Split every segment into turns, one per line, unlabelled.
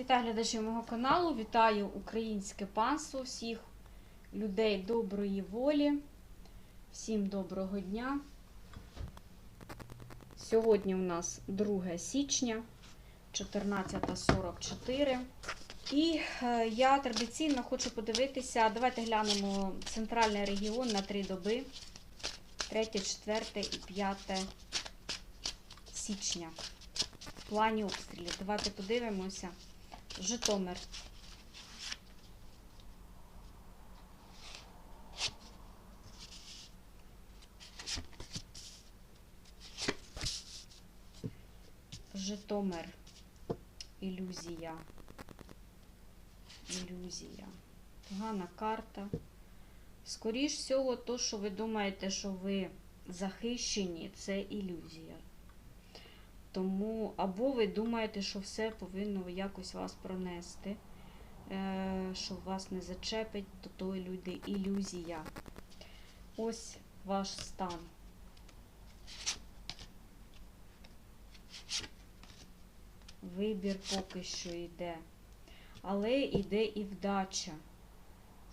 Вітаю глядачів мого каналу, вітаю українське панство, всіх людей доброї волі, всім доброго дня. Сьогодні у нас 2 січня, 14.44. І е, я традиційно хочу подивитися, давайте глянемо центральний регіон на три доби, 3, 4 і 5 січня. В плані обстрілів. Давайте подивимося. Житомир. Житомир. Ілюзія. Ілюзія. Погана карта. Скоріш всього, то, що ви думаєте, що ви захищені, це ілюзія. Тому або ви думаєте, що все повинно якось вас пронести, е, що вас не зачепить, то то люди ілюзія. Ось ваш стан. Вибір поки що йде. Але йде і вдача.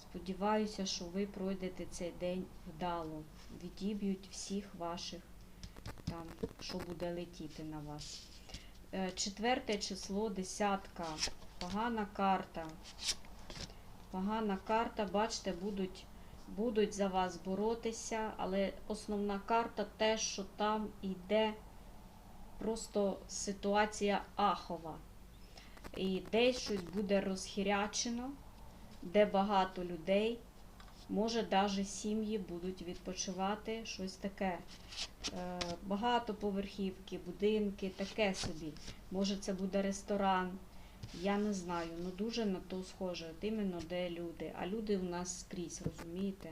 Сподіваюся, що ви пройдете цей день вдало. Відіб'ють всіх ваших там, що буде летіти на вас. Е, Четверте число, десятка. Погана карта. Погана карта, бачите, будуть, будуть за вас боротися, але основна карта те, що там йде просто ситуація ахова. І десь щось буде розхірячено, де багато людей. Може, навіть сім'ї будуть відпочивати щось таке. Е, багатоповерхівки, будинки, таке собі. Може, це буде ресторан. Я не знаю, ну дуже на то схоже. От іменно де люди. А люди у нас скрізь, розумієте?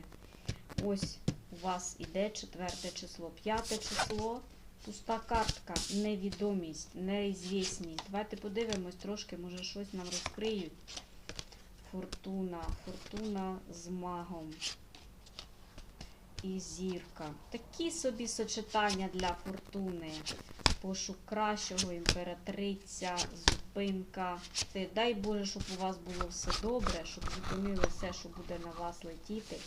Ось у вас іде четверте число, п'яте число. Пуста картка, невідомість, неізвісність. Давайте подивимось трошки, може щось нам розкриють. Фортуна, фортуна з магом і зірка. Такі собі сочетання для фортуни. Пошук кращого, імператриця, зупинка. Ти, дай Боже, щоб у вас було все добре, щоб зупинили все, що буде на вас летіти,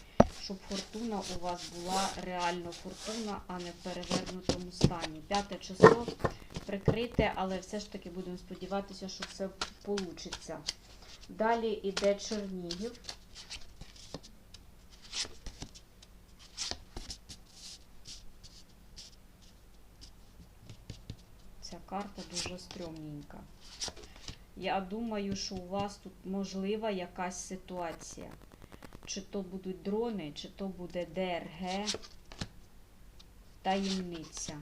щоб фортуна у вас була реально фортуна, а не в перевернутому стані. П'яте число прикрите, але все ж таки будемо сподіватися, що все вийде. Далі йде Чернігів. Ця карта дуже стрьомненька. Я думаю, що у вас тут можлива якась ситуація. Чи то будуть дрони, чи то буде ДРГ, таємниця.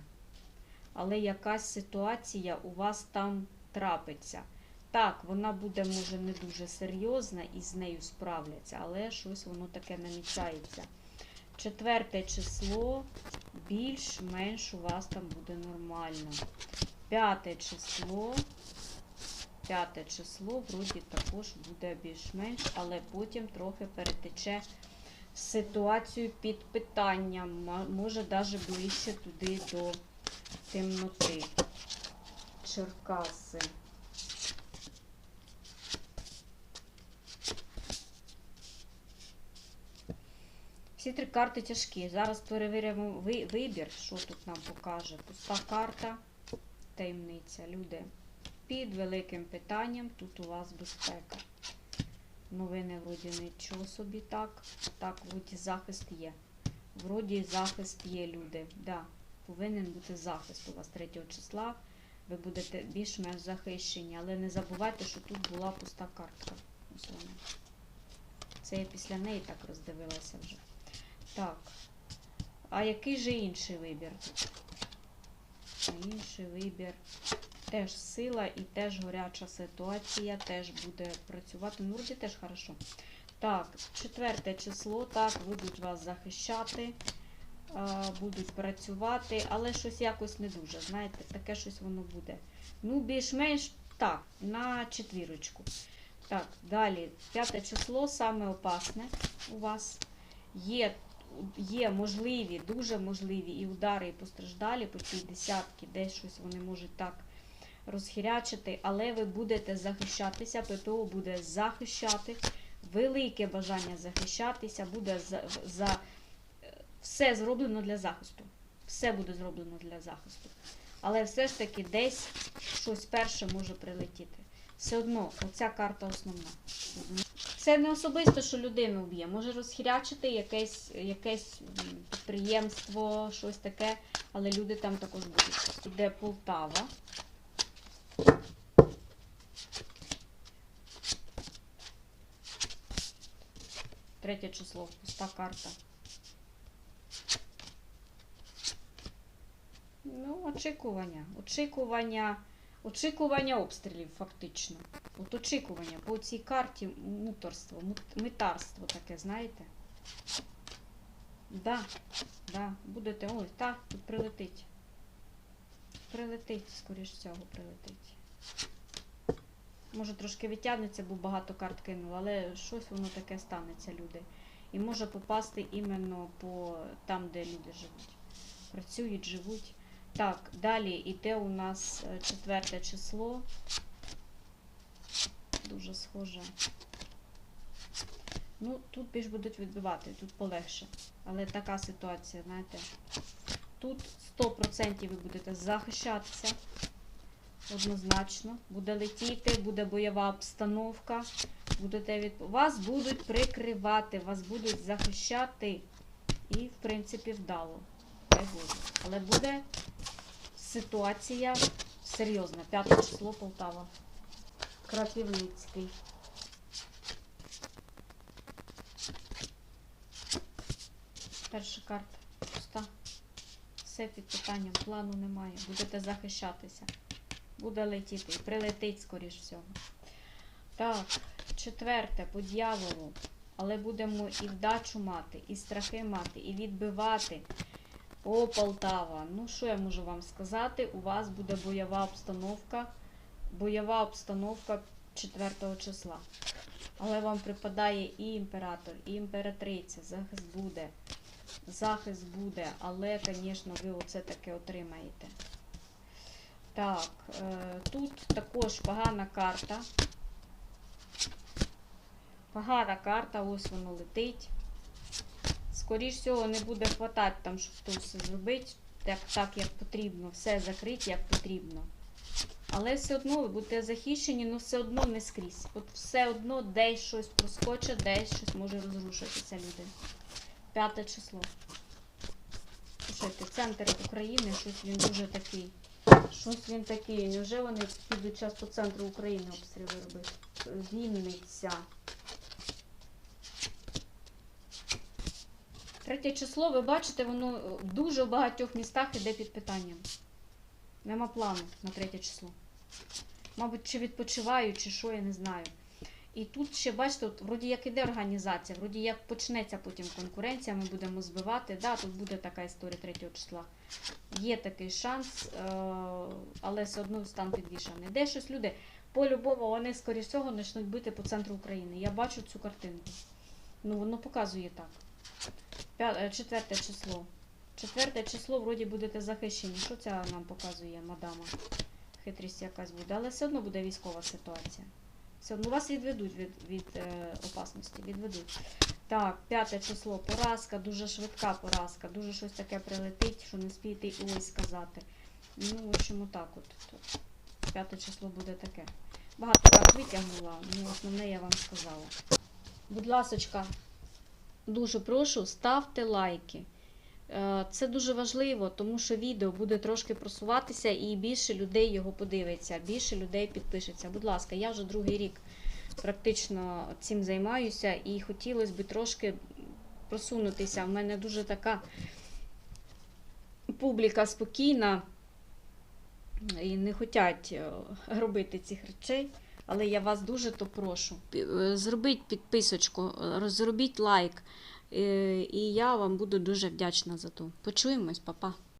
Але якась ситуація у вас там трапиться. Так, вона буде, може, не дуже серйозна і з нею справляться, але щось воно таке намічається. Четверте число більш-менш у вас там буде нормально. П'яте число. П'яте число, вроді також буде більш-менш, але потім трохи перетече ситуацію під питанням. Може навіть ближче туди до темноти. Черкаси. Всі три карти тяжкі. Зараз перевіримо ви- вибір, що тут нам покаже. Пуста карта, таємниця. Люди. Під великим питанням тут у вас безпека. Новини вроді нічого собі так. Так, вроді захист є. Вроді захист є, люди. Да, повинен бути захист у вас 3 числа. Ви будете більш-менш захищені, але не забувайте, що тут була пуста картка. Це я після неї так роздивилася вже. Так. А який же інший вибір? Інший вибір. Теж сила і теж горяча ситуація, теж буде працювати. Ну, вроді теж хорошо. Так, четверте число, так, будуть вас захищати, будуть працювати, але щось якось не дуже. Знаєте, таке щось воно буде. Ну, більш-менш так, на четвірочку. Так, далі, п'яте число, саме опасне у вас. Є є можливі, дуже можливі і удари, і постраждалі по цій десятки, десь щось вони можуть так розхірячити, але ви будете захищатися, ППО буде захищати. Велике бажання захищатися, буде за, за все зроблено для захисту. Все буде зроблено для захисту. Але все ж таки десь щось перше може прилетіти. Все одно, оця карта основна. Це не особисто, що людину вб'є. Може розхірячити якесь, якесь підприємство, щось таке, але люди там також будуть. Іде Полтава. Третє число, пуста карта. Ну, очікування. Очікування. Очікування обстрілів, фактично. От очікування. По цій карті муторство, мут- митарство таке, знаєте? Да, да, будете. Ой, так, тут прилетить. Прилетить, скоріш всього, прилетить. Може трошки відтягнеться, бо багато карт кинула, але щось воно таке станеться, люди. І може попасти іменно по там, де люди живуть. Працюють, живуть. Так, далі йде у нас е, четверте число. Дуже схоже. Ну, тут більш будуть відбивати, тут полегше. Але така ситуація, знаєте. Тут 100% ви будете захищатися. Однозначно. Буде летіти, буде бойова обстановка. Будете від... Вас будуть прикривати, вас будуть захищати. І, в принципі, вдало. Боже. Але буде ситуація серйозна. П'яте число Полтава. Крапівницький. Перша карта пуста. Все під питанням. Плану немає. Будете захищатися. Буде летіти. Прилетить, скоріш всього. Так, четверте, по дьяволу. Але будемо і вдачу мати, і страхи мати, і відбивати. О, Полтава. Ну, що я можу вам сказати? У вас буде бойова обстановка. Бойова обстановка 4 числа. Але вам припадає і імператор, і імператриця. Захист буде. Захист буде, але, звісно, ви оце таке отримаєте. Так, е, тут також погана карта. Погана карта, ось воно летить. Скоріш всього, не буде хватати там, щоб то все зробити, так, так як потрібно, все закрити, як потрібно. Але все одно ви будете захищені, але все одно не скрізь. От все одно десь щось проскочить, десь щось може розрушитися люди. П'яте число. Слушайте, центр України, щось він дуже такий. Щось він такий. Невже вони підуть час по центру України обстріли робити? Вінниця. Третє число, ви бачите, воно дуже в багатьох містах іде під питанням. Нема плану на третє число. Мабуть, чи відпочивають, чи що, я не знаю. І тут ще, бачите, от, вроді як іде організація, вроді як почнеться потім конкуренція, ми будемо збивати. Да, тут буде така історія 3 числа. Є такий шанс, е, але все одно стан підвішаний. Де щось люди, по-любому, вони, скоріш всього, почнуть бити по центру України. Я бачу цю картинку. Ну, воно показує так. Е, Четверте число. Четверте число, вроді будете захищені. Що це нам показує мадама? Хитрість якась буде, але все одно буде військова ситуація. Все одно вас відведуть від, від е, опасності, відведуть. Так, п'яте число, поразка, дуже швидка поразка, дуже щось таке прилетить, що не спієте й ой сказати. Ну, в общем, отак от. П'яте число буде таке. Багато так витягнула, ну основне я вам сказала. Будь ласочка, дуже прошу, ставте лайки. Е, Це дуже важливо, тому що відео буде трошки просуватися і більше людей його подивиться, більше людей підпишеться. Будь ласка, я вже другий рік практично цим займаюся і хотілося б трошки просунутися. У мене дуже така публіка спокійна і не хочуть е, робити цих речей. Але я вас дуже то прошу. Е, Зробіть підписочку, розробіть зробіть лайк. Е, І я вам буду дуже вдячна за то. Почуємось, папа.